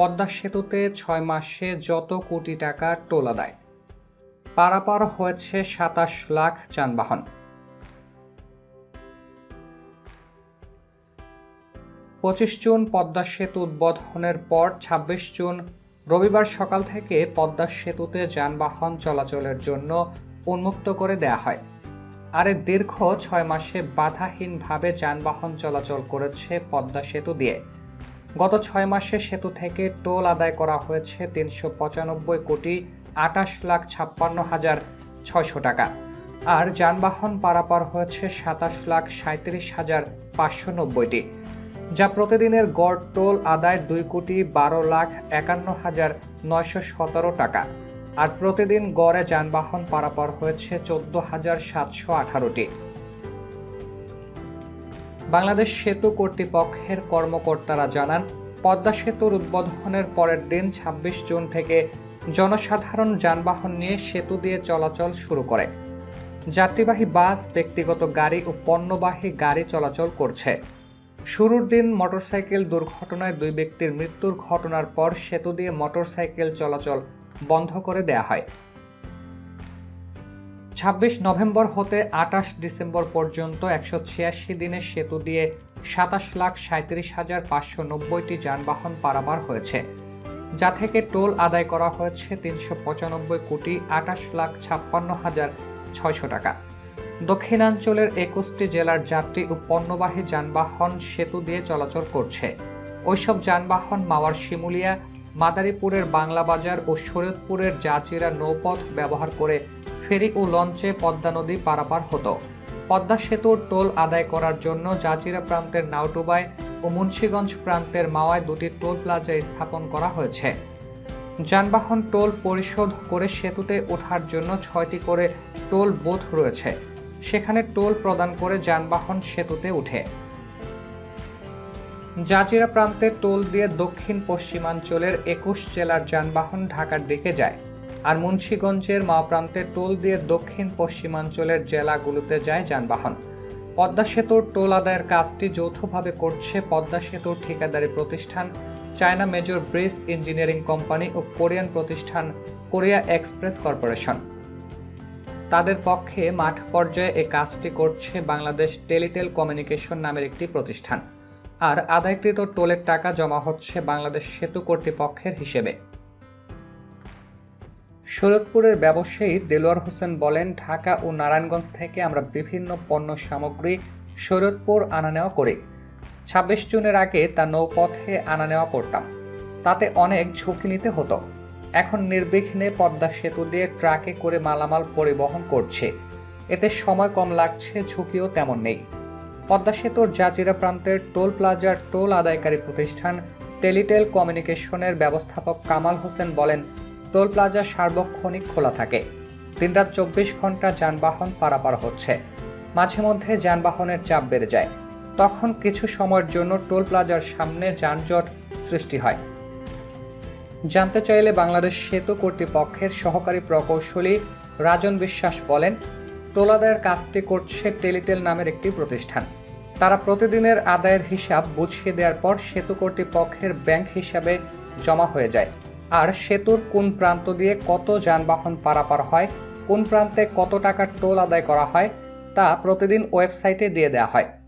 পদ্মা সেতুতে ছয় মাসে যত কোটি টাকা টোলা দেয়। পারাপার হয়েছে সাতাশ লাখ যানবাহন। পঁচিশ জুন পদ্মা সেতু উদ্বোধনের পর ছাব্বিশ জুন রবিবার সকাল থেকে পদ্মা সেতুতে যানবাহন চলাচলের জন্য উন্মুক্ত করে দেয়া হয়। আর দীর্ঘ ছয় মাসে বাধাহীনভাবে যানবাহন চলাচল করেছে পদ্মা সেতু দিয়ে। গত ছয় মাসে সেতু থেকে টোল আদায় করা হয়েছে তিনশো পঁচানব্বই কোটি আটাশ লাখ ছাপ্পান্ন হাজার ছয়শো টাকা। আর যানবাহন পারাপার হয়েছে সাতাশ লাখ সাঁত্রিশ হাজার পাঁচশো নব্বইটি। যা প্রতিদিনের গড় টোল আদায় দুই কোটি বারো লাখ একান্ন হাজার নয়শো সতেরো টাকা। আর প্রতিদিন গড়ে যানবাহন পারাপার হয়েছে চোদ্দ হাজার সাতশো আঠারোটি। বাংলাদেশ সেতু কর্তৃপক্ষের কর্মকর্তারা জানান, পদ্মা সেতুর উদ্বোধনের পরের দিন ২৬ জুন থেকে জনসাধারণ যানবাহন নিয়ে সেতু দিয়ে চলাচল শুরু করে। যাত্রীবাহী বাস, ব্যক্তিগত গাড়ি ও পণ্যবাহী গাড়ি চলাচল করছে। শুরুর দিন মোটরসাইকেল দুর্ঘটনায় দুই ব্যক্তির মৃত্যুর ঘটনার পর সেতু দিয়ে মোটরসাইকেল চলাচল বন্ধ করে দেয়া হয়। ছাব্বিশ নভেম্বর হতে আটাশ ডিসেম্বর পর্যন্ত একশো ছিয়াশি দিনের সেতু দিয়ে সাতাশ লাখ সাঁত্রিশ হাজার পাঁচশো নব্বইটি যানবাহন পারাবার হয়েছে, যা থেকে টোল আদায় করা হয়েছে তিনশো পঁচানব্বই কোটি আটাশ লাখ ছাপ্পান্ন হাজার ছয়শো টাকা। দক্ষিণাঞ্চলের একুশটি জেলার যাত্রী ও পণ্যবাহী যানবাহন সেতু দিয়ে চলাচল করছে। ওইসব যানবাহন মাওয়ার শিমুলিয়া, মাদারীপুরের বাংলা বাজার ও শরীয়তপুরের জাজিরা নৌপথ ব্যবহার করে ফেরি ও লঞ্চে পদ্মা নদী পারাপার হতো। পদ্মা সেতুর টোল আদায় করার জন্য জাজিরা প্রান্তের নাওটুবাই ও মুন্সীগঞ্জ প্রান্তের মাওয়ায় দুটি টোল প্লাজা স্থাপন করা হয়েছে। যানবাহন টোল পরিশোধ করে সেতুতে ওঠার জন্য ছয়টি করে টোল বুথ রয়েছে। সেখানে টোল প্রদান করে যানবাহন সেতুতে উঠে জাজিরা প্রান্তে টোল দিয়ে দক্ষিণ পশ্চিমাঞ্চলের একুশ জেলার যানবাহন ঢাকার দিকে যায়। আর মুন্সীগঞ্জের মা প্রান্তে টোল দিয়ে দক্ষিণ পশ্চিমাঞ্চলের জেলাগুলোতে যায় যানবাহন। পদ্মা সেতুর টোল আদায়ের কাজটি যৌথভাবে করছে পদ্মা সেতুর ঠিকাদারি প্রতিষ্ঠান, China major bridge engineering company ও কোরিয়ান প্রতিষ্ঠান কোরিয়া এক্সপ্রেস কর্পোরেশন। তাদের পক্ষে মাঠ পর্যায়ে এ কাজটি করছে বাংলাদেশ টেলিটেল কমিউনিকেশন নামের একটি প্রতিষ্ঠান। আর আদায়কৃত টোলের টাকা জমা হচ্ছে বাংলাদেশ সেতু কর্তৃপক্ষের হিসেবে। শরৎপুরের ব্যবসায়ী দেলোয়ার হোসেন বলেন, ঢাকা ও নারায়ণগঞ্জ থেকে আমরা বিভিন্ন পণ্য সামগ্রী শরৎপুর আনা নেওয়া করি। ছাব্বিশ জুনের আগে তা নৌপথে আনা নেওয়া করতাম। তাতে অনেক ঝুঁকি নিতে হতো। এখন নির্বিঘ্নে পদ্মা সেতু দিয়ে ট্রাকে করে মালামাল পরিবহন করছে। এতে সময় কম লাগছে, ঝুঁকিও তেমন নেই। পদ্মা সেতুর জাজিরা প্রান্তের টোল প্লাজার টোল আদায়কারী প্রতিষ্ঠান টেলিটেল কমিউনিকেশনের ব্যবস্থাপক কামাল হোসেন বলেন টোল প্লাজা সার্বক্ষণিক খোলা থাকে। দিনরাত চব্বিশ ঘণ্টা যানবাহন পারাপার হচ্ছে। মাঝে মধ্যে যানবাহনের চাপ বেড়ে যায়। তখন কিছু সময়ের জন্য টোল প্লাজার সামনে যানজট সৃষ্টি হয়। জানতে চাইলে বাংলাদেশ সেতু কর্তৃপক্ষের সহকারী প্রকৌশলী রাজন বিশ্বাস বলেন টোল আদায়ের কাজটি করছে টেলিটেল নামের একটি প্রতিষ্ঠান। তারা প্রতিদিনের আদায়ের হিসাব বুঝিয়ে দেওয়ার পর সেতু কর্তৃপক্ষের ব্যাংক হিসাবে জমা হয়ে যায়। আর সেতুর কোন প্রান্ত দিয়ে কত যানবাহন পারাপার হয়, কোন প্রান্তে কত টাকার টোল আদায় করা হয়, তা প্রতিদিন ওয়েবসাইটে দিয়ে দেওয়া হয়।